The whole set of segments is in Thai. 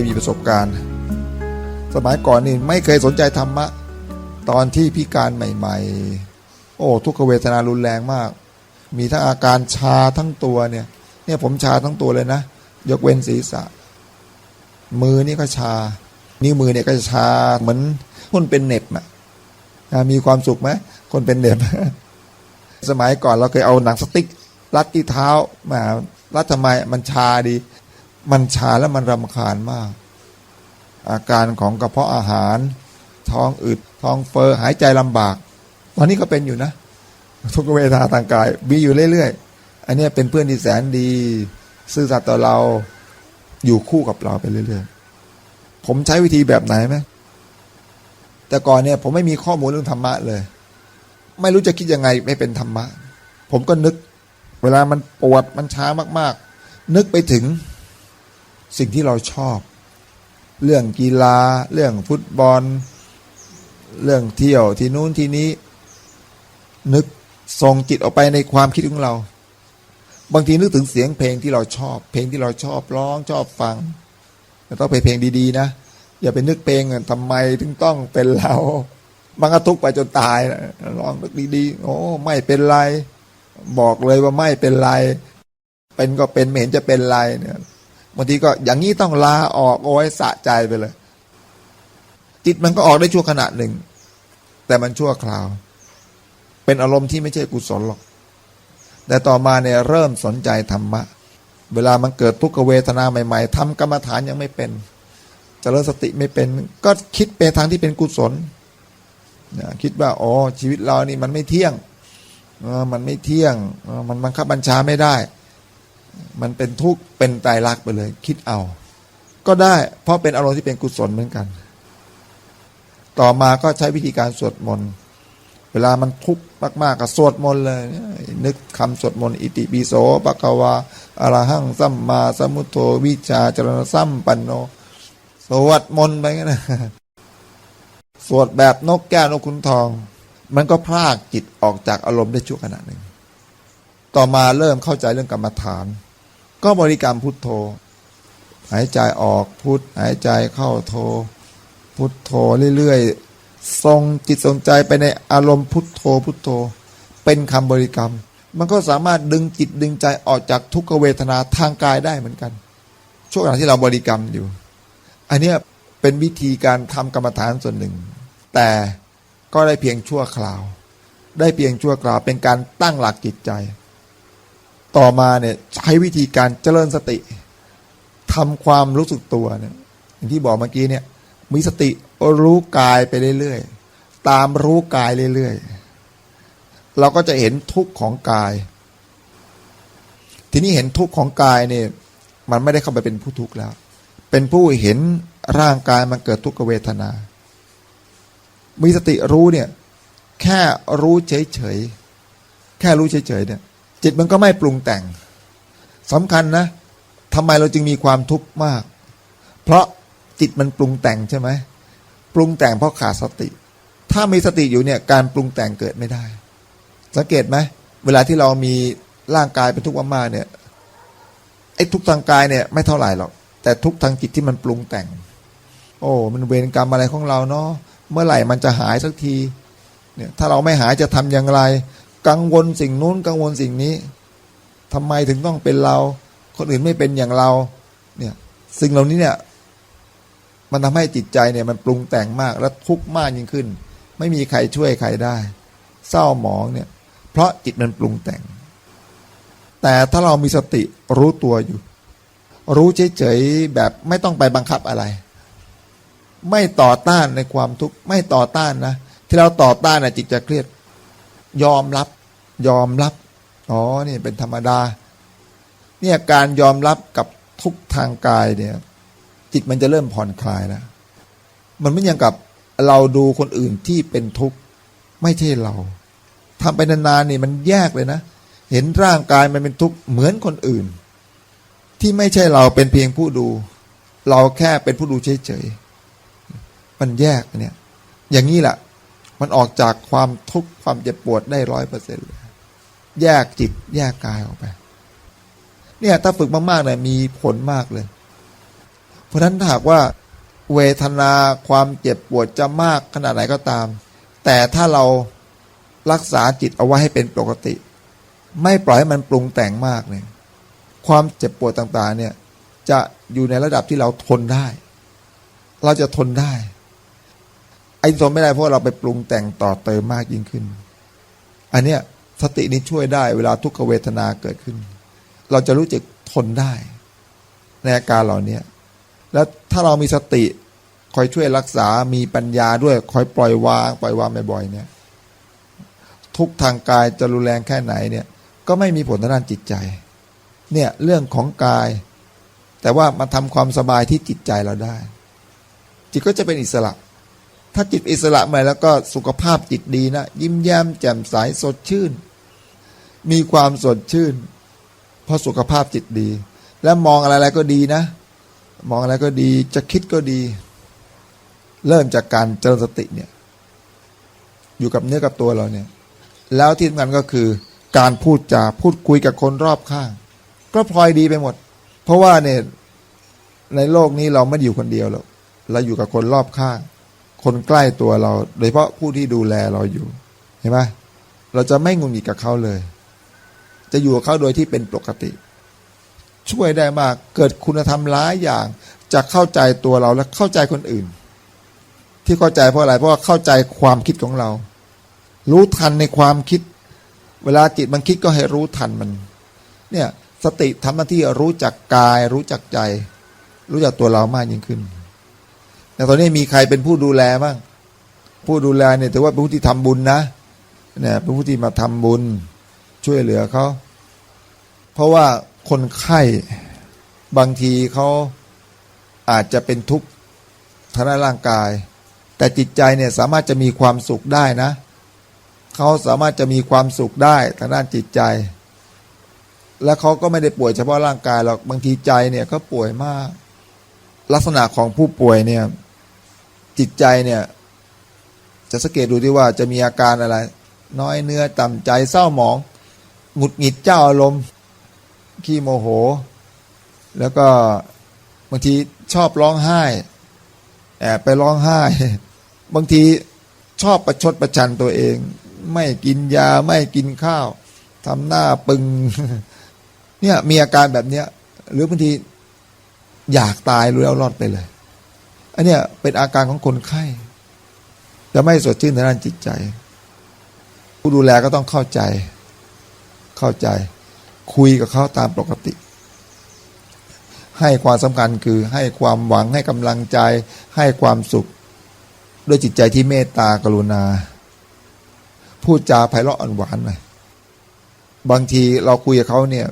ยมีประสบการณ์ สมัยก่อนนี่ไม่เคยสนใจธรรมะ ตอนที่พิการใหม่ ๆ โอ้ทุกขเวทนารุนแรงมาก มีทั้งอาการชาทั้งตัวเนี่ย เนี่ยผมชาทั้งตัวเลยนะ ยกเว้นศีรษะ มือนี่ก็ชา นิ้วมือเนี่ยก็ชาเหมือนคนเป็นเน็บอะมีความสุขไหมคนเป็นเน็บสมัยก่อนเราเคยเอาหนังสติ๊กรัดที่เท้ามารัดทำไมมันชาดี มันชาแล้วมันรำคาญมาก อาการของกระเพาะอาหาร ท้องอืดท้องเฟอ้อหายใจลำบาก ตอนนี้ก็เป็นอยู่นะ ทุกเวทนาทางกายมีอยู่เรื่อยๆ อันนี้เป็นเพื่อนที่แสนดี ซื่อสัตย์ต่อเราอยู่คู่กับเราไปเรื่อยๆ ผมใช้วิธีแบบไหนไหมแต่ก่อนเนี่ยผมไม่มีข้อมูลเรื่องธรรมะเลย ไม่รู้จะคิดยังไงไม่เป็นธรรมะ ผมก็นึก เวลามันปวดมันช้ามากๆ นึกไปถึง สิ่งที่เราชอบ เรื่องกีฬา เรื่องฟุตบอล เรื่องเที่ยวที่นู้นที่นี้ นึกส่งจิตออกไปในความคิดของเรา บางทีนึกถึงเสียงเพลงที่เราชอบ เพลงที่เราชอบร้องชอบฟังแต่ต้องไปนเพลงดีๆนะอย่าไปนึกเพลงทำไมถึงต้องเป็นเราบางก็ทุกไปจนตายร้องนึกดีๆโอ้ไม่เป็นไร บอกเลยว่าไม่เป็นไร เป็นก็เป็นไม่เห็นจะเป็นไรเนี่ย บางทีก็อย่างนี้ต้องลาออกโอ้ยสะใจไปเลย จิตมันก็ออกได้ชั่วขณะหนึ่ง แต่มันชั่วคราว เป็นอารมณ์ที่ไม่ใช่กุศลหรอก แต่ต่อมาเนี่ยเริ่มสนใจธรรมะ เวลามันเกิดทุกขเวทนาใหม่ๆทำกรรมฐานยังไม่เป็นเจริญสติไม่เป็น ก็คิดไปทางที่เป็นกุศลคิดว่าอ๋อชีวิตเรานี่มันไม่เที่ยงมันไม่เที่ยงมันบังคับบัญชาไม่ได้ มันเป็นทุกข์เป็นไตรลักไปเลย คิดเอา ก็ได้ เพราะเป็นอารมณ์ที่เป็นกุศลเหมือนกัน ต่อมาก็ใช้วิธีการสวดมนต์เวลามันทุกข์มากๆก็สวดมนต์เลย นึกคำสวดมนต์อิติปิโสปะกวาอรหังสัมมาสัมพุทโธวิชาจรณสัมปันโน สวดมนต์ไปงั้นนะสวดแบบนกแก้วนกขุนทอง มันก็พรากจิตออกจากอารมณ์ได้ชั่วขณะหนึ่ง ต่อมาเริ่มเข้าใจเรื่องกรรมฐาน ก็บริกรรมพุทโธ หายใจออกพุทหายใจเข้าโธ พุทโธเรื่อยๆทรงจิตทรงใจไปในอารมณ์พุทโธพุทโธ เป็นคำบริกรรม มันก็สามารถดึงจิตดึงใจออกจากทุกขเวทนาทางกายได้เหมือนกัน ช่วงขณะที่เราบริกรรมอยู่ อันเนี้ยเป็นวิธีการทำกรรมฐานส่วนหนึ่ง แต่ก็ได้เพียงชั่วคราว ได้เพียงชั่วคราวเป็นการตั้งหลักจิตใจ ต่อมาเนี่ยใช้วิธีการเจริญสติทำความรู้สึกตัวเนี่ยอย่างที่บอกเมื่อกี้เนี่ย มีสติรู้กายไปเรื่อยๆตามรู้กายเรื่อยๆเราก็จะเห็นทุกข์ของกาย ทีนี้เห็นทุกข์ของกายเนี่ย มันไม่ได้เข้าไปเป็นผู้ทุกข์แล้ว เป็นผู้เห็นร่างกายมันเกิดทุกขเวทนา มีสติรู้เนี่ย แค่รู้เฉยๆแค่รู้เฉยๆเนี่ย จิตมันก็ไม่ปรุงแต่งสำคัญนะทำไมเราจึงมีความทุกข์มาก เพราะจิตมันปรุงแต่งใช่ไหมปรุงแต่งเพราะขาดสติ ถ้ามีสติอยู่เนี่ยการปรุงแต่งเกิดไม่ได้ สังเกตไหมเวลาที่เรามีร่างกายเป็นทุกข์มากๆเนี่ยไอ้ทุกข์ทางกายเนี่ยไม่เท่าไหร่หรอก แต่ทุกข์ทางจิตที่มันปรุงแต่ง โอ้มันเวรกรรมอะไรของเราเนาะเมื่อไหร่มันจะหายสักทีเนี่ยถ้าเราไม่หายจะทำอย่างไร กังวลสิ่งนู้นกังวลสิ่งนี้ทำไมถึงต้องเป็นเรา คนอื่นไม่เป็นอย่างเรา เนี่ยสิ่งเหล่านี้เนี่ย มันทำให้จิตใจเนี่ย มันปรุงแต่งมากและทุกข์มากยิ่งขึ้น ไม่มีใครช่วยใครได้ เศร้าหมองเนี่ย เพราะจิตมันปรุงแต่ง แต่ถ้าเรามีสติรู้ตัวอยู่ รู้เฉยๆแบบไม่ต้องไปบังคับอะไร ไม่ต่อต้านในความทุกข์ไม่ต่อต้านนะที่เราต่อต้านนะจิตจะเครียด ยอมรับ ยอมรับ อ๋อ นี่เป็นธรรมดา เนี่ยการยอมรับกับทุกทางกายเนี่ย จิตมันจะเริ่มผ่อนคลายแล้วมันไม่ย่างกับเราดูคนอื่นที่เป็นทุกข์ไม่ใช่เราทำไปนานๆนี่มันแยกเลยนะ เห็นร่างกายมันเป็นทุกข์เหมือนคนอื่น ที่ไม่ใช่เราเป็นเพียงผู้ดู เราแค่เป็นผู้ดูเฉยๆมันแยกเนี่ย อย่างนี้แหละ มันออกจากความทุกข์ความเจ็บปวดได้ร้อยเปอร์เซ็นต์เลยแยกจิตแยกกายออกไป เนี่ยถ้าฝึกมากๆเนี่ยมีผลมากเลย เพราะฉะนั้นถ้าหากว่าเวทนาความเจ็บปวดจะมากขนาดไหนก็ตาม แต่ถ้าเรารักษาจิตเอาไว้ให้เป็นปกติ ไม่ปล่อยให้มันปรุงแต่งมากเนี่ยความเจ็บปวดต่างๆเนี่ยจะอยู่ในระดับที่เราทนได้ เราจะทนได้ ไอ้ทนไม่ได้เพราะเราไปปรุงแต่งต่อเติมมากยิ่งขึ้น อันเนี้ยสตินี้ช่วยได้เวลาทุกขเวทนาเกิดขึ้น เราจะรู้จักทนได้ ในอาการเหล่านี้แล้วถ้าเรามีสติคอยช่วยรักษา มีปัญญาด้วย คอยปล่อยวาง ปล่อยวางบ่อยๆเนี่ย ทุกทางกายจะรุนแรงแค่ไหนเนี่ย ก็ไม่มีผลทางด้านจิตใจ เนี่ยเรื่องของกาย แต่ว่ามาทำความสบายที่จิตใจเราได้ จิตก็จะเป็นอิสระ ถ้าจิตอิสระมาแล้วก็สุขภาพจิตดีนะ ยิ้มแย้มแจ่มใสสดชื่น มีความสดชื่น เพราะสุขภาพจิตดี และมองอะไรๆก็ดีนะ มองอะไรก็ดีจะคิดก็ดี เริ่มจากการเจริญสติเนี่ย อยู่กับเนื้อกับตัวเราเนี่ย แล้วที่สำคัญก็คือ การพูดจาพูดคุยกับคนรอบข้าง ก็พลอยดีไปหมด เพราะว่าเนี่ยในโลกนี้เราไม่ได้อยู่คนเดียวหรอกเราอยู่กับคนรอบข้าง คนใกล้ตัวเรา โดยเฉพาะผู้ที่ดูแลเราอยู่ เห็นไหมเราจะไม่งุนงิดกับเขาเลย จะอยู่กับเขาโดยที่เป็นปกติ ช่วยได้มากเกิดคุณธรรมหลายอย่าง จะเข้าใจตัวเราและเข้าใจคนอื่น ที่เข้าใจเพราะอะไรเพราะเข้าใจความคิดของเรา รู้ทันในความคิด เวลาจิตมันคิดก็ให้รู้ทันมัน เนี่ยสติทำหน้าที่รู้จักกาย รู้จักใจ รู้จักตัวเรามากยิ่งขึ้น แต่ตอนนี้มีใครเป็นผู้ดูแลบ้างผู้ดูแลเนี่ยถือว่าเป็นผู้ที่ทำบุญนะเนี่ยเป็นผู้ที่มาทำบุญช่วยเหลือเขาเพราะว่าคนไข้บางทีเขาอาจจะเป็นทุกข์ทางด้านร่างกาย แต่จิตใจเนี่ยสามารถจะมีความสุขได้นะเขาสามารถจะมีความสุขได้ทางด้านจิตใจ และเขาก็ไม่ได้ป่วยเฉพาะร่างกายหรอกบางทีใจเนี่ยก็ป่วยมาก ลักษณะของผู้ป่วยเนี่ย จิตใจเนี่ยจะสังเกตดูที่ว่าจะมีอาการอะไร น้อยเนื้อต่ำใจเศร้าหมองหงุดหงิดเจ้าอารมณ์ขี้โมโห แล้วก็บางทีชอบร้องไห้แอบไปร้องไห้ บางทีชอบประชดประชันตัวเอง ไม่กินยาไม่กินข้าวทำหน้าปึงเนี่ยมีอาการแบบเนี้ย หรือบางทีอยากตายรู้แล้วรอดไปเลย อันเนี้ยเป็นอาการของคนไข้ จะไม่สดชื่นในด้านจิตใจ ผู้ดูแลก็ต้องเข้าใจ เข้าใจ คุยกับเขาตามปกติ ให้ความสำคัญคือให้ความหวังให้กำลังใจ ให้ความสุข ด้วยจิตใจที่เมตตากรุณา พูดจาไพเราะอ่อนหวานหน่อยบางทีเราคุยกับเขาเนี่ย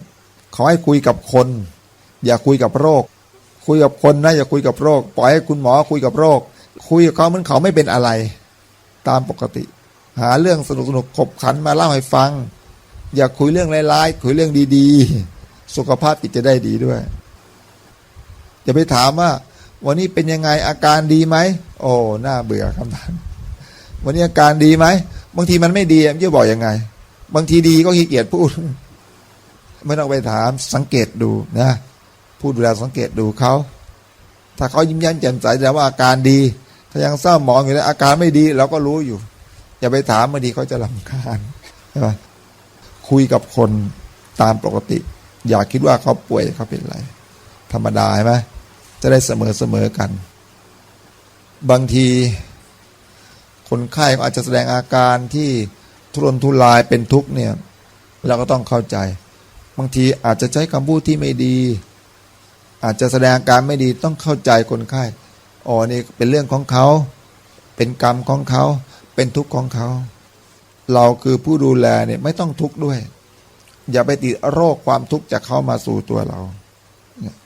เขาให้คุยกับคน อย่าคุยกับโรค คุยกับคนนะอย่าคุยกับโรค ปล่อยให้คุณหมอคุยกับโรค คุยกับเขาเหมือนเขาไม่เป็นอะไร ตามปกติ หาเรื่องสนุกสนุกขบขันมาเล่าให้ฟัง อย่าคุยเรื่องร้ายๆคุยเรื่องดีๆ สุขภาพจิตจะได้ดีด้วยอย่าไปถามว่า วันนี้เป็นยังไงอาการดีไหมโอ้หน่าเบื่อคำถามวันนี้อาการดีไหมบางทีมันไม่ดีมันจะบอกยังไง บางทีดีก็ขี้เกียจพูด ไม่ต้องไปถามสังเกตดูนะ ผู้ดูแลสังเกตดูเขา ถ้าเขายิ้มแย้มแจ่มใสแสดงว่าอาการดี ถ้ายังเศร้าหมองอยู่แล้วอาการไม่ดีเราก็รู้อยู่ อย่าไปถามบางทีเขาจะลำคาญใช่ไหมคุยกับคนตามปกติ อย่าคิดว่าเขาป่วยเขาเป็นอะไร ธรรมดาใช่ไหมจะได้เสมอเสมอกัน บางที คนไข้ก็อาจจะแสดงอาการที่ทุรนทุรายเป็นทุกข์เนี่ยเราก็ต้องเข้าใจ บางทีอาจจะใช้คำพูดที่ไม่ดี อาจจะแสดงการไม่ดีต้องเข้าใจคนไข้อ๋อนี่เป็นเรื่องของเขา เป็นกรรมของเขา เป็นทุกข์ของเขา เราคือผู้ดูแลเนี่ยไม่ต้องทุกข์ด้วย อย่าไปติดโรคความทุกข์จากเขามาสู่ตัวเรา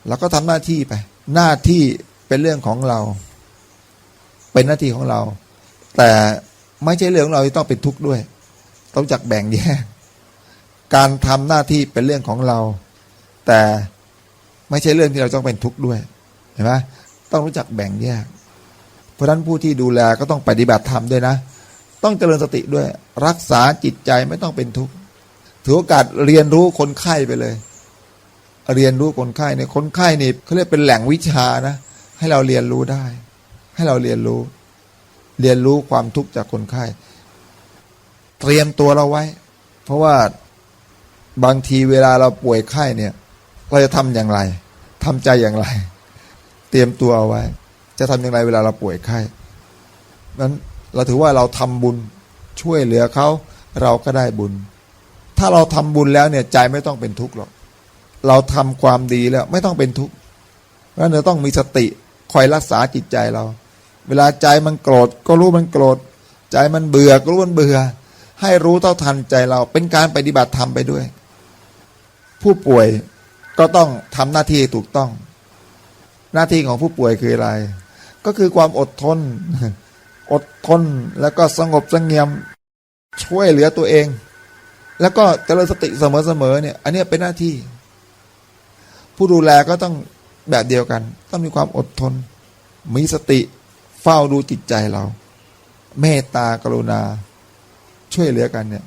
เราก็ทำหน้าที่ไป หน้าที่เป็นเรื่องของเรา เป็นหน้าที่ของเรา แต่ไม่ใช่เรื่องของเราที่ต้องเป็นทุกข์ด้วย ต้องจักแบ่งแยกการทำหน้าที่เป็นเรื่องของเรา แต่ ไม่ใช่เรื่องที่เราต้องเป็นทุกข์ด้วยเห็นไหมต้องรู้จักแบ่งแยก เพราะฉะนั้นผู้ที่ดูแลก็ต้องปฏิบัติธรรมด้วยนะ ต้องเจริญสติด้วย รักษาจิตใจไม่ต้องเป็นทุกข์ถือโอกาสเรียนรู้คนไข้ไปเลย เรียนรู้คนไข้เนี่ยคนไข้นี่เขาเรียกเป็นแหล่งวิชานะ ให้เราเรียนรู้ได้ ให้เราเรียนรู้ เรียนรู้ความทุกข์จากคนไข้ เตรียมตัวเราไว้ เพราะว่าบางทีเวลาเราป่วยไข้เนี่ย เราจะทำอย่างไร ทำใจอย่างไร เตรียมตัวเอาไว้ จะทำอย่างไรเวลาเราป่วยไข้นั้นเราถือว่าเราทำบุญช่วยเหลือเขาเราก็ได้บุญ ถ้าเราทำบุญแล้วเนี่ยใจไม่ต้องเป็นทุกข์หรอก เราทำความดีแล้วไม่ต้องเป็นทุกข์เพราะฉะนั้นเราต้องมีสติคอยรักษาจิตใจเรา เวลาใจมันโกรธก็รู้มันโกรธ ใจมันเบื่อก็รู้มันเบื่อ ให้รู้เท่าทันใจเราเป็นการปฏิบัติธรรมไปด้วย ผู้ป่วย ก็ต้องทำหน้าที่ถูกต้อง หน้าที่ของผู้ป่วยคืออะไร ก็คือความอดทน อดทนแล้วก็สงบสงเงียม ช่วยเหลือตัวเอง แล้วก็เจริญสติเสมอๆเนี่ย อันนี้เป็นหน้าที่ ผู้ดูแลก็ต้องแบบเดียวกัน ต้องมีความอดทน มีสติเฝ้าดูจิตใจเรา เมตตากรุณา ช่วยเหลือกันเนี่ย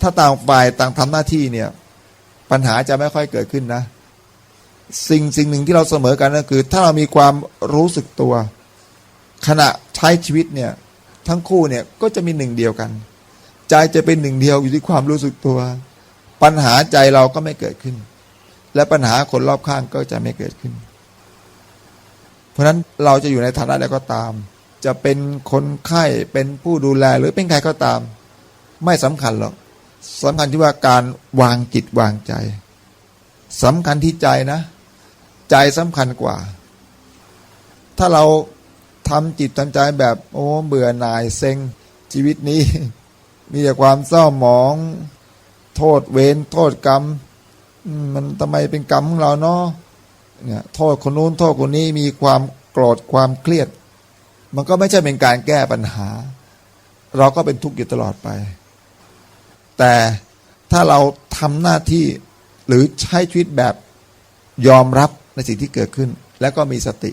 ถ้าต่างฝ่ายต่างทำหน้าที่เนี่ย ปัญหาจะไม่ค่อยเกิดขึ้นนะ สิ่งสิ่งหนึ่งที่เราเสมอกันก็คือ ถ้าเรามีความรู้สึกตัว ขณะใช้ชีวิตเนี่ยทั้งคู่เนี่ยก็จะมีหนึ่งเดียวกัน ใจจะเป็นหนึ่งเดียวอยู่ที่ความรู้สึกตัว ปัญหาใจเราก็ไม่เกิดขึ้น และปัญหาคนรอบข้างก็จะไม่เกิดขึ้น เพราะฉะนั้นเราจะอยู่ในฐานะใดก็ตาม จะเป็นคนไข้เป็นผู้ดูแลหรือเป็นใครก็ตาม ไม่สำคัญหรอก สำคัญที่ว่าการวางจิตวางใจสำคัญที่ใจนะ ใจสำคัญกว่า ถ้าเราทำจิตทำใจแบบโอ้เบื่อหน่ายเซ็งชีวิตนี้ มีแต่ความเศร้าหมอง โทษเวรโทษกรรมมมันทำไมเป็นกรรมของเราเนาะเนี่ยโทษคนนู้นโทษคนนี้มีความโกรธความเครียด มันก็ไม่ใช่เป็นการแก้ปัญหา เราก็เป็นทุกข์อยู่ตลอดไป แต่ถ้าเราทำหน้าที่หรือใช้ชีวิตแบบยอมรับในสิ่งที่เกิดขึ้น แล้วก็มีสติ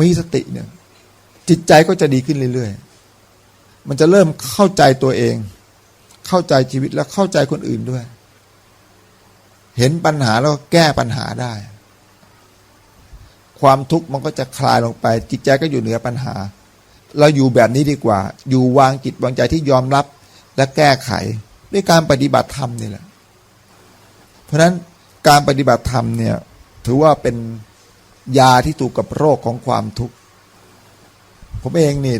มีสติเนี่ย จิตใจก็จะดีขึ้นเรื่อยๆ มันจะเริ่มเข้าใจตัวเอง เข้าใจชีวิตและเข้าใจคนอื่นด้วย เห็นปัญหาแล้วก็แก้ปัญหาได้ ความทุกข์มันก็จะคลายลงไป จิตใจก็อยู่เหนือปัญหา เราอยู่แบบนี้ดีกว่า อยู่วางจิตวางใจที่ยอมรับ และแก้ไขด้วยการปฏิบัติธรรมนี่แหละ เพราะฉะนั้นการปฏิบัติธรรมเนี่ยถือว่าเป็นยาที่ถูกกับโรคของความทุกข์ผมเองนี่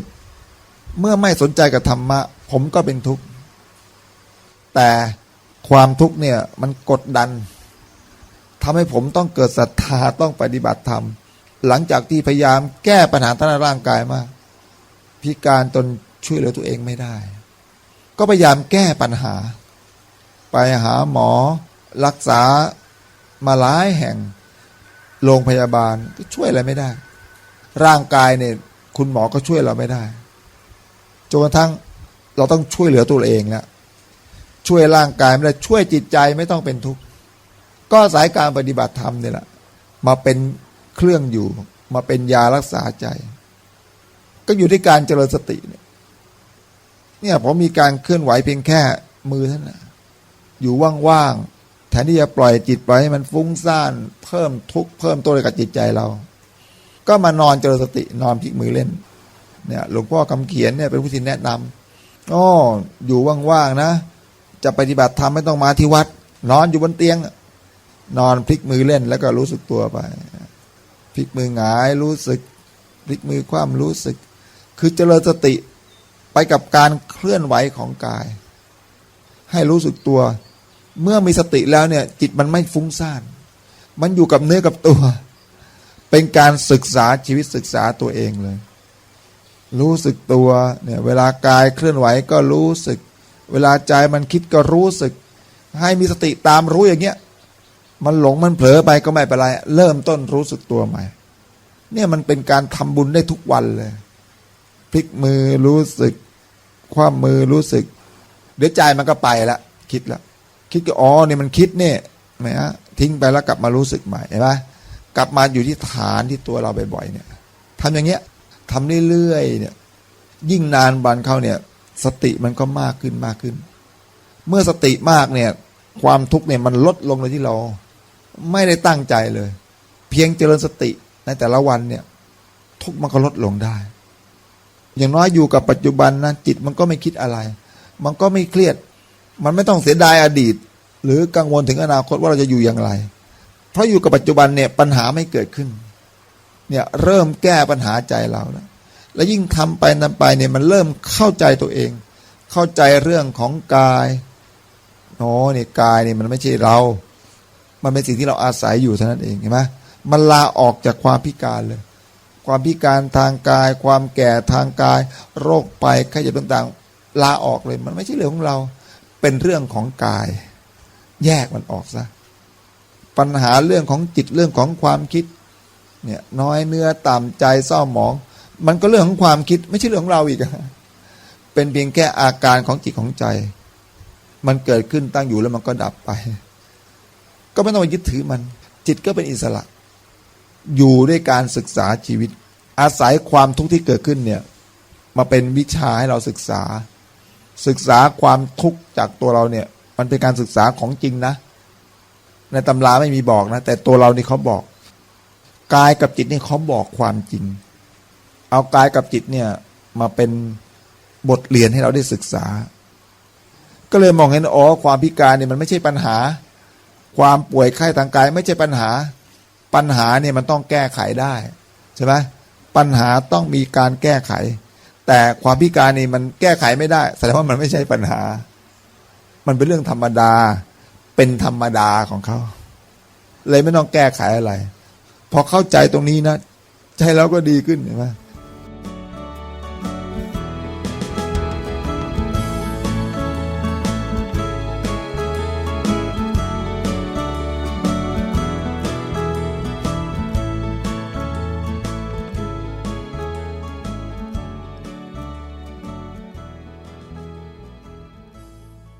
เมื่อไม่สนใจกับธรรมะ ผมก็เป็นทุกข์แต่ความทุกข์เนี่ยมันกดดันทำให้ผมต้องเกิดศรัทธาต้องปฏิบัติธรรม หลังจากที่พยายามแก้ปัญหาทางร่างกายมาก พิการจนช่วยเหลือตัวเองไม่ได้ ก็พยายามแก้ปัญหา ไปหาหมอรักษามาหลายแห่ง โรงพยาบาลก็ช่วยอะไรไม่ได้ ร่างกายเนี่ยคุณหมอก็ช่วยเราไม่ได้จนกระทั่งเราต้องช่วยเหลือตัวเองแล้วช่วยร่างกายไม่ได้ช่วยจิตใจไม่ต้องเป็นทุกข์ก็สายการปฏิบัติธรรมเนี่ยแหละมาเป็นเครื่องอยู่ มาเป็นยารักษาใจ ก็อยู่ที่การเจริญสติเนี่ย เนี่ยผมมีการเคลื่อนไหวเพียงแค่มือเท่านั้นอยู่ว่างๆแทนที่จะปล่อยจิตไปให้มันฟุ้งซ่านเพิ่มทุกข์เพิ่มตัวกับจิตใจเรา ก็มานอนเจริญสตินอนพลิกมือเล่นเนี่ยหลวงพ่อคำเขียนเนี่ยเป็นผู้ที่แนะนำอ๋ออยู่ว่างๆนะ จะปฏิบัติธรรมไม่ต้องมาที่วัด นอนอยู่บนเตียง นอนพลิกมือเล่นแล้วก็รู้สึกตัวไปพลิกมือหงายรู้สึกพลิกมือคว่ำรู้สึก คือเจริญสติ ไปกับการเคลื่อนไหวของกาย ให้รู้สึกตัว เมื่อมีสติแล้วเนี่ย จิตมันไม่ฟุ้งซ่าน มันอยู่กับเนื้อกับตัว เป็นการศึกษาชีวิตศึกษาตัวเองเลย รู้สึกตัวเนี่ย เวลากายเคลื่อนไหวก็รู้สึก เวลาใจมันคิดก็รู้สึก ให้มีสติตามรู้อย่างเงี้ย มันหลงมันเผลอไปก็ไม่เป็นไร เริ่มต้นรู้สึกตัวใหม่ เนี่ยมันเป็นการทำบุญได้ทุกวันเลยพลิกมือรู้สึก คว่ำมือรู้สึก เดี๋ยวใจมันก็ไปละคิดละคิดก็อ๋อเนี่ยมันคิดเนี่ยไหมฮะทิ้งไปแล้วกลับมารู้สึกใหม่เห็นไหมกลับมาอยู่ที่ฐานที่ตัวเราบ่อยๆเนี่ยทำอย่างเงี้ยทำเรื่อยๆเนี่ย ยิ่งนานบันเข้าเนี่ย สติมันก็มากขึ้นมากขึ้น เมื่อสติมากเนี่ย ความทุกข์เนี่ยมันลดลงเลยที่เรา ไม่ได้ตั้งใจเลย เพียงเจริญสติในแต่ละวันเนี่ย ทุกมันก็ลดลงได้ อย่างน้อยอยู่กับปัจจุบันนะจิตมันก็ไม่คิดอะไร มันก็ไม่เครียด มันไม่ต้องเสียดายอดีต หรือกังวลถึงอนาคตว่าเราจะอยู่อย่างไร เพราะอยู่กับปัจจุบันเนี่ยปัญหาไม่เกิดขึ้น เนี่ยเริ่มแก้ปัญหาใจเราแล้วแล้วยิ่งทำไปนำไปเนี่ยมันเริ่มเข้าใจตัวเอง เข้าใจเรื่องของกายโอ้เนี่ยกายเนี่ยมันไม่ใช่เรา มันเป็นสิ่งที่เราอาศัยอยู่เท่านั้นเองเห็นไหมมันลาออกจากความพิการเลย ความพิการทางกาย ความแก่ทางกาย โรคไปไข้เจ็บต่างๆ ลาออกเลย มันไม่ใช่เรื่องของเรา เป็นเรื่องของกาย แยกมันออกซะปัญหาเรื่องของจิตเรื่องของความคิดเนี่ยน้อยเนื้อต่ำใจเศร้าหมอง มันก็เรื่องของความคิดไม่ใช่เรื่องของเราอีกเป็นเพียงแค่อาการของจิตของใจ มันเกิดขึ้นตั้งอยู่แล้วมันก็ดับไป ก็ไม่ต้องไปยึดถือมัน จิตก็เป็นอิสระ อยู่ด้วยการศึกษาชีวิต อาศัยความทุกข์ที่เกิดขึ้นเนี่ยมาเป็นวิชาให้เราศึกษา ศึกษาความทุกข์จากตัวเราเนี่ย มันเป็นการศึกษาของจริงนะ ในตำราไม่มีบอกนะ แต่ตัวเรานี่เขาบอกกายกับจิตนี่เขาบอกความจริง เอากายกับจิตเนี่ยมาเป็นบทเรียนให้เราได้ศึกษา ก็เลยมองเห็นอ๋อความพิการเนี่ยมันไม่ใช่ปัญหา ความป่วยไข้ทางกายไม่ใช่ปัญหา ปัญหาเนี่ยมันต้องแก้ไขได้ใช่ไหมปัญหาต้องมีการแก้ไข แต่ความพิการนี่มันแก้ไขไม่ได้ แสดงว่ามันไม่ใช่ปัญหา มันเป็นเรื่องธรรมดา เป็นธรรมดาของเขา เลยไม่ต้องแก้ไขอะไร พอเข้าใจตรงนี้นะใจเราก็ดีขึ้นเห็นไหม